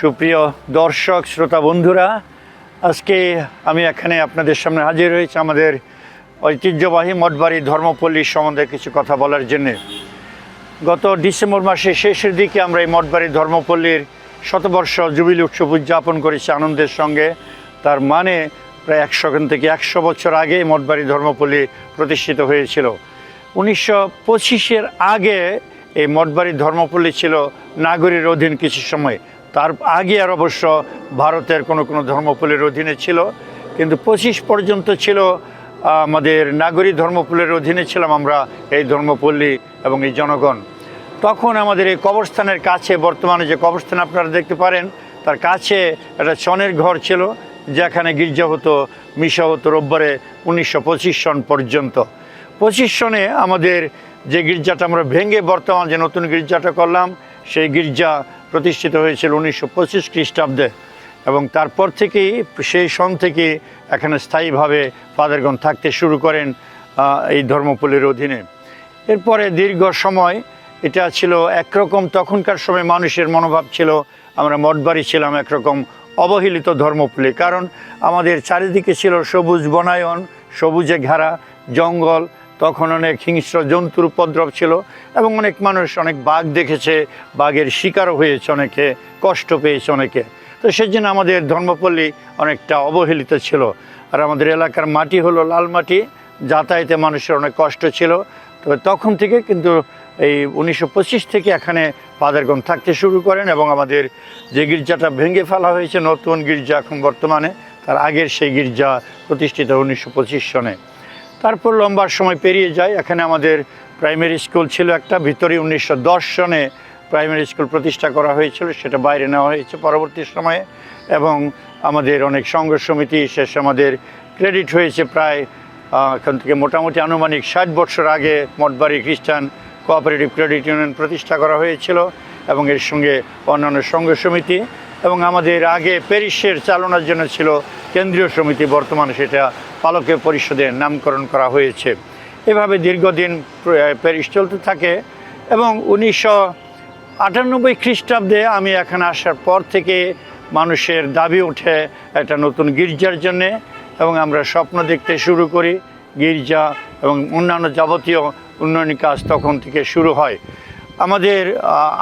সুপ্রিয় দর্শক, শ্রোতা, বন্ধুরা, আজকে আমি এখানে আপনাদের সামনে হাজির হয়েছি আমাদের ঐতিহ্যবাহী মঠবাড়ি ধর্মপল্লী সম্বন্ধে কিছু কথা বলার জন্যে। গত ডিসেম্বর মাসের শেষের দিকে আমরা এই মঠবাড়ি ধর্মপল্লীর শতবর্ষ জুবিলি উৎসব উদযাপন করেছি আনন্দের সঙ্গে। তার মানে প্রায় একশো থেকে একশো বছর আগে মঠবাড়ি ধর্মপল্লী প্রতিষ্ঠিত হয়েছিল। উনিশশো পঁচিশের আগে এই মঠবাড়ি ধর্মপল্লী ছিল নাগরীর অধীন কিছু সময়। তার আগে আর অবশ্য ভারতের কোনো কোনো ধর্মপুলের অধীনে ছিল, কিন্তু পঁচিশ পর্যন্ত ছিল, আমাদের নাগরিক ধর্মপুলের অধীনে ছিলাম আমরা এই ধর্মপল্লী এবং এই জনগণ। তখন আমাদের এই কবরস্থানের কাছে, বর্তমানে যে কবরস্থান আপনারা দেখতে পারেন, তার কাছে একটা চনের ঘর ছিল, যেখানে গির্জা হতো, মিশা হতো রোববারে উনিশশো পঁচিশ সন পর্যন্ত। পঁচিশ সনে আমাদের যে গির্জাটা আমরা ভেঙে বর্তমান যে নতুন গির্জাটা করলাম সেই গির্জা প্রতিষ্ঠিত হয়েছিল উনিশশো পঁচিশ খ্রিস্টাব্দে। এবং তারপর থেকেই সেই সন থেকে এখানে স্থায়ীভাবে ফাদারগণ থাকতে শুরু করেন এই ধর্মপল্লীর অধীনে। এরপরে দীর্ঘ সময় এটা ছিল একরকম, তখনকার সময় মানুষের মনোভাব ছিল, আমরা মঠবাড়ি ছিলাম একরকম অবহেলিত ধর্মপল্লী কারণ আমাদের চারিদিকে ছিল সবুজ বনায়ন, সবুজে ঘেরা, জঙ্গল তখন অনেক হিংস্র জন্তুর উপদ্রব ছিল এবং অনেক মানুষ অনেক বাঘ দেখেছে, বাঘের শিকারও হয়েছে অনেকে, কষ্ট পেয়েছে অনেকে। তো সেই জন্য আমাদের ধর্মপল্লী অনেকটা অবহেলিত ছিল। আর আমাদের এলাকার মাটি হলো লাল মাটি, যাতায়াতে মানুষের অনেক কষ্ট ছিল। তবে তখন থেকে কিন্তু এই উনিশশো পঁচিশ থেকে এখানে ফাদারগণ থাকতে শুরু করেন এবং আমাদের যে গির্জাটা ভেঙে ফেলা হয়েছে, নতুন গির্জা এখন বর্তমানে, তার আগের সেই গির্জা প্রতিষ্ঠিত উনিশশো পঁচিশ সনে। তারপর লম্বা সময় পেরিয়ে যায়। এখানে আমাদের প্রাইমারি স্কুল ছিল একটা, ভিতরে উনিশশো দশ সনে প্রাইমারি স্কুল প্রতিষ্ঠা করা হয়েছিল, সেটা বাইরে নেওয়া হয়েছে পরবর্তী সময়ে। এবং আমাদের অনেক সংঘ সমিতি শেষ আমাদের ক্রেডিট হয়েছে প্রায় এখান থেকে মোটামুটি আনুমানিক ষাট বছর আগে মঠবাড়ি খ্রিস্টান কোঅপারেটিভ ক্রেডিট ইউনিয়ন প্রতিষ্ঠা করা হয়েছিল এবং এর সঙ্গে অন্যান্য সংঘ সমিতি। এবং আমাদের আগে প্যারিসের চালনার জন্য ছিল কেন্দ্রীয় সমিতি, বর্তমানে সেটা পালকের পরিষদে নামকরণ করা হয়েছে। এভাবে দীর্ঘদিন প্যারিস চলতে থাকে এবং উনিশশো আটানব্বই খ্রিস্টাব্দে আমি এখানে আসার পর থেকে মানুষের দাবি ওঠে একটা নতুন গির্জার জন্যে এবং আমরা স্বপ্ন দেখতে শুরু করি গির্জা এবং অন্যান্য যাবতীয় উন্নয়ন কাজ তখন থেকে শুরু হয়। আমাদের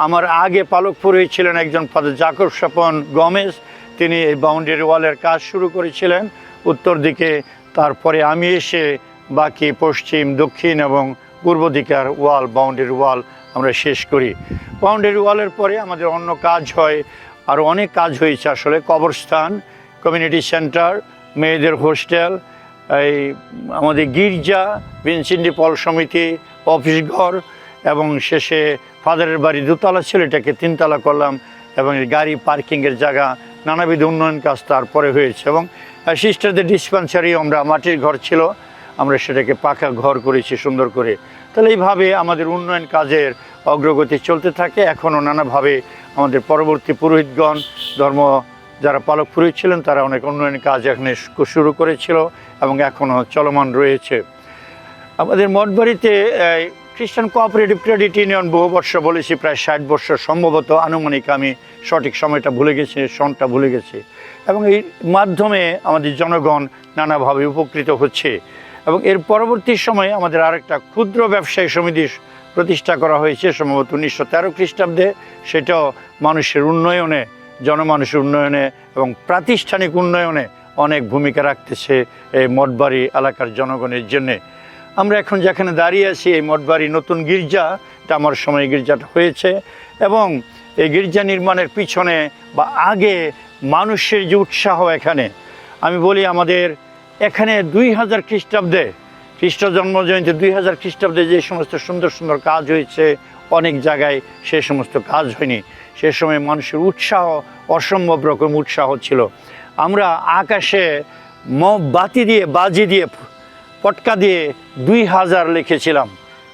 আমার আগে পালক পুরোহিত ছিলেন একজন জাকব স্বপন গমেজ। তিনি এই বাউন্ডারি ওয়ালের কাজ শুরু করেছিলেন। উত্তর দিকে তারপরে আমি এসে বাকি পশ্চিম, দক্ষিণ এবং পূর্ব দিকের ওয়াল বাউন্ডারি ওয়াল আমরা শেষ করি। বাউন্ডারি ওয়ালের পরে আমাদের অন্য কাজ হয় আরও অনেক কাজ হয়েছে আসলে, কবরস্থান কমিউনিটি সেন্টার মেয়েদের হোস্টেল এই আমাদের গির্জা ভিনসিন্ডি পল সমিতি অফিস ঘর এবং শেষে ফাদারের বাড়ি দুতলা ছিল এটাকে তিনতলা করলাম এবং গাড়ি পার্কিংয়ের জায়গা নানাবিধ উন্নয়ন কাজ তারপরে হয়েছে এবং সিস্টারদের ডিসপেন্সারি আমরা, মাটির ঘর ছিল, আমরা সেটাকে পাকা ঘর করেছি, সুন্দর করে। তাহলে এইভাবে আমাদের উন্নয়ন কাজের অগ্রগতি চলতে থাকে। এখনও নানাভাবে আমাদের পরবর্তী পুরোহিতগণ, ধর্ম যারা পালক পুরোহিত ছিলেন, তারা অনেক উন্নয়ন কাজ এখানে শুরু করেছিল এবং এখনও চলমান রয়েছে। আমাদের মঠবাড়িতে খ্রিস্টান কোঅপারেটিভ ক্রেডিট ইউনিয়ন বহু বর্ষ বলেছি, প্রায় ষাট বর্ষ সম্ভবত। আনুমানিক আমি সঠিক সময়টা ভুলে গেছি সনটা ভুলে গেছি। এবং এই মাধ্যমে আমাদের জনগণ নানাভাবে উপকৃত হচ্ছে। এবং এর পরবর্তী সময়ে আমাদের আরেকটা ক্ষুদ্র ব্যবসায়ী সমিতি প্রতিষ্ঠা করা হয়েছে, সম্ভবত উনিশশো তেরো খ্রিস্টাব্দে। সেটাও মানুষের উন্নয়নে, জনমানুষের উন্নয়নে এবং প্রাতিষ্ঠানিক উন্নয়নে অনেক ভূমিকা রাখতেছে এই মঠবাড়ি এলাকার জনগণের জন্যে। আমরা এখন যেখানে দাঁড়িয়ে আছি, এই মঠবাড়ি নতুন গির্জা, এটা আমার সময় গির্জাটা হয়েছে। এবং এই গির্জা নির্মাণের পিছনে বা আগে মানুষের যে উৎসাহ এখানে। আমি বলি আমাদের এখানে দুই হাজার খ্রিস্টাব্দে, খ্রিস্ট জন্ম জয়ন্তী দুই হাজার খ্রিস্টাব্দে যে সমস্ত সুন্দর সুন্দর কাজ হয়েছে, অনেক জায়গায় সে সমস্ত কাজ হয়নি। সে সময় মানুষের উৎসাহ, অসম্ভব রকম উৎসাহ ছিল। আমরা আকাশে ম বাতি দিয়ে, বাজি দিয়ে পটকা দিয়ে দুই হাজার লিখেছিলাম।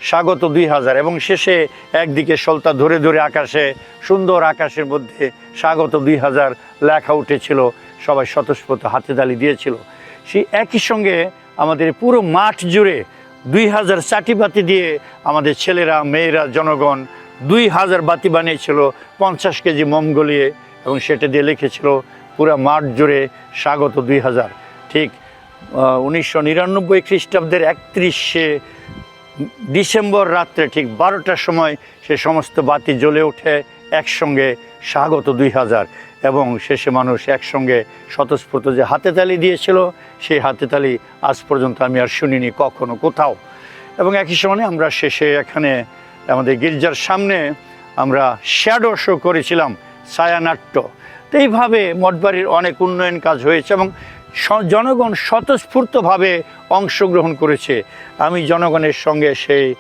স্বাগত দুই হাজার। এবং শেষে একদিকে সলতা ধরে ধরে আকাশে, সুন্দর আকাশের মধ্যে স্বাগত দুই হাজার লেখা উঠেছিল, সবাই স্বতঃস্ফূর্ত হাতে দালি দিয়েছিল। সেই একই সঙ্গে আমাদের পুরো মাঠ জুড়ে দুই হাজার চাটি বাতি দিয়ে আমাদের ছেলেরা, মেয়েরা, জনগণ দুই হাজার বাতি বানিয়েছিল, পঞ্চাশ কেজি মোম গলিয়ে এবং সেটা দিয়ে লিখেছিল, পুরা মাঠ জুড়ে স্বাগত দুই হাজার। ঠিক উনিশশো নিরানব্বই খ্রিস্টাব্দের একত্রিশে ডিসেম্বর রাত্রে ঠিক বারোটার সময় সে সমস্ত বাতি জ্বলে ওঠে, একসঙ্গে স্বাগত দুই হাজার। এবং শেষে মানুষ একসঙ্গে স্বতঃস্ফূর্ত যে হাতে তালি দিয়েছিল, সেই হাতে তালি আজ পর্যন্ত আমি আর শুনিনি কখনো কোথাও। এবং একই সময় আমরা শেষে এখানে আমাদের গির্জার সামনে আমরা শ্যাডো শো করেছিলাম, ছায়ানাট্য। তো এইভাবে মঠবাড়ির অনেক উন্নয়ন কাজ হয়েছে এবং জনগণ স্বতঃস্ফূর্তভাবে অংশগ্রহণ করেছে। আমি জনগণের সঙ্গে সেই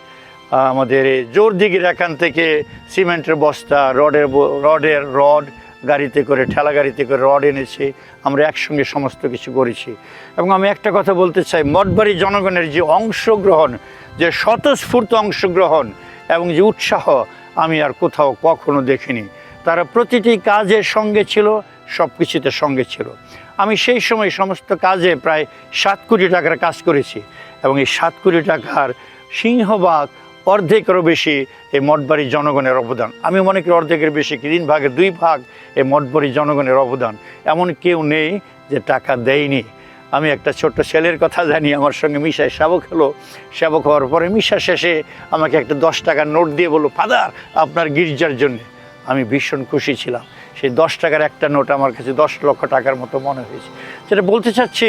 আমাদের এই জোরদিঘির এখান থেকে সিমেন্টের বস্তা, রডের রডের রড গাড়িতে করে, ঠেলা গাড়িতে করে রড এনেছি। আমরা একসঙ্গে সমস্ত কিছু করেছি। এবং আমি একটা কথা বলতে চাই, মঠবাড়ি জনগণের যে অংশগ্রহণ, যে স্বতঃস্ফূর্ত অংশগ্রহণ এবং যে উৎসাহ আমি আর কোথাও কখনো দেখিনি। তারা প্রতিটি কাজের সঙ্গে ছিল সব কিছুতে সঙ্গে ছিল। আমি সেই সময় সমস্ত কাজে প্রায় সাত কোটি টাকার কাজ করেছি এবং এই সাত কোটি টাকার সিংহভাগ অর্ধেকেরও বেশি এই মঠবাড়ির জনগণের অবদান। আমি মনে করি অর্ধেকের বেশি তিন ভাগের দুই ভাগ এই মঠবাড়ির জনগণের অবদান। এমন কেউ নেই যে টাকা দেয়নি। আমি একটা ছোট্ট ছেলের কথা জানি, আমার সঙ্গে মিশায় শাবক হলো। শাবক হওয়ার পরে মিশা শেষে আমাকে একটা দশ টাকার নোট দিয়ে বলল, ফাদার, আপনার গির্জার জন্য। আমি ভীষণ খুশি ছিলাম। সেই দশ টাকার একটা নোট আমার কাছে দশ লক্ষ টাকার মতো মনে হয়েছে। যেটা বলতে চাচ্ছি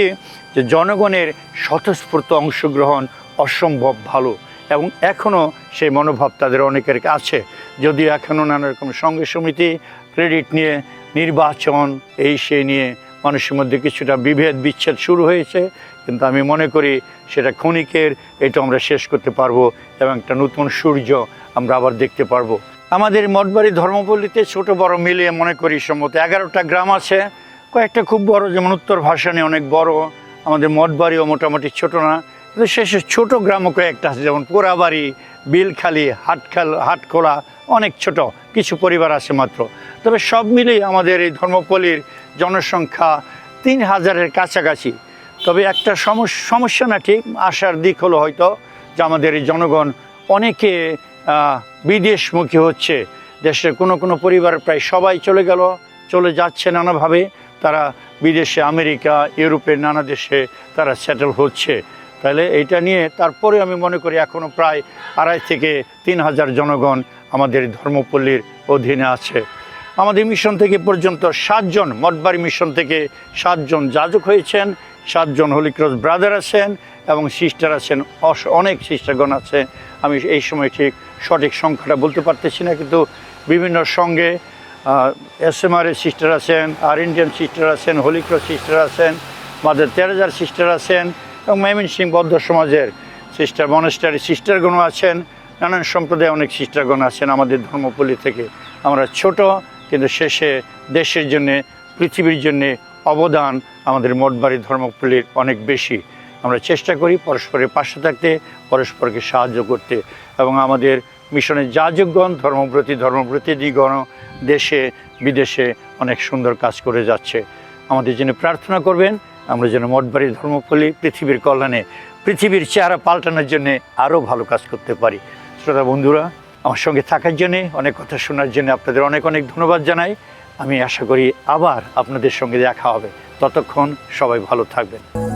যে জনগণের স্বতঃস্ফূর্ত অংশগ্রহণ অসম্ভব ভালো এবং এখনও সেই মনোভাব তাদের অনেকের আছে যদিও এখনও নানা রকম সঙ্গে সমিতি, ক্রেডিট নিয়ে নির্বাচন, এই সেই নিয়ে মানুষের মধ্যে কিছুটা বিভেদ বিচ্ছেদ শুরু হয়েছে। কিন্তু আমি মনে করি সেটা ক্ষণিকের, এটা আমরা শেষ করতে পারব এবং একটা নতুন সূর্য আমরা আবার দেখতে পারব। আমাদের মঠবাড়ি ধর্মপল্লীতে ছোট বড় মিলিয়ে মনে করি সম্ভবত। এগারোটা গ্রাম আছে, কয়েকটা খুব বড়, যেমন উত্তর ভাসানে অনেক বড়, আমাদের মঠবাড়িও মোটামুটি ছোট না। কিন্তু শেষে ছোট গ্রামও কয়েকটা আছে, যেমন পোড়াবাড়ি, বিলখালি, হাটখাল, হাটখোলা, অনেক ছোট, কিছু পরিবার আছে মাত্র। তবে সব মিলিয়ে আমাদের এই ধর্মপল্লীর জনসংখ্যা তিন হাজারের কাছাকাছি। তবে একটা সমস্যা না, ঠিক আসার দিক হলো হয়তো যে আমাদের এই জনগণ অনেকে বিদেশমুখী হচ্ছে। দেশের কোনো কোনো পরিবার প্রায় সবাই চলে গেল, চলে যাচ্ছে নানাভাবে। তারা বিদেশে, আমেরিকা ইউরোপের নানা দেশে তারা সেটেল হচ্ছে। তাহলে এটা নিয়ে তারপরে আমি মনে করি এখনও প্রায় আড়াই থেকে তিন হাজার জনগণ আমাদের ধর্মপল্লীর অধীনে আছে। আমাদের মিশন থেকে পর্যন্ত সাতজন মঠবাড়ি মিশন থেকে সাতজন যাজক হয়েছেন, সাতজন হলিক্রস ব্রাদার আছেন এবং সিস্টার আছেন অনেক সিস্টারগণ আছে। আমি এই সময় ঠিক সঠিক সংখ্যাটা বলতে পারতেছি না, কিন্তু বিভিন্ন সঙ্গে এস এম আর সিস্টার আছেন, আর ইন্ডিয়ান সিস্টার আছেন হলিক্রস সিস্টার আছেন মাদার তেরেজার সিস্টার আছেন এবং মেমিন সিং বৌদ্ধ সমাজের সিস্টার মনেস্টারি সিস্টারগণও আছেন, নানান সম্প্রদায়ে অনেক সিস্টারগণ আছেন আমাদের ধর্মপল্লী থেকে। আমরা ছোট, কিন্তু শেষে দেশের জন্যে, পৃথিবীর জন্যে অবদান আমাদের মঠবাড়ি ধর্মপল্লীর অনেক বেশি। আমরা চেষ্টা করি পরস্পরের পাশে থাকতে, পরস্পরকে সাহায্য করতে এবং আমাদের মিশনের যাজকগণ ধর্মপ্রতি ধর্মপ্রতিনিধিগণ দেশে, বিদেশে অনেক সুন্দর কাজ করে যাচ্ছে। আমাদের জন্য প্রার্থনা করবেন, আমরা যেন মঠবাড়ি ধর্মপল্লী পৃথিবীর কল্যাণে, পৃথিবীর চেহারা পাল্টানোর জন্যে আরও ভালো কাজ করতে পারি। শ্রোতা বন্ধুরা, আমার সঙ্গে থাকার জন্যে, অনেক কথা শোনার জন্য আপনাদের অনেক অনেক ধন্যবাদ জানাই। আমি আশা করি আবার আপনাদের সঙ্গে দেখা হবে। ততক্ষণ সবাই ভালো থাকবেন।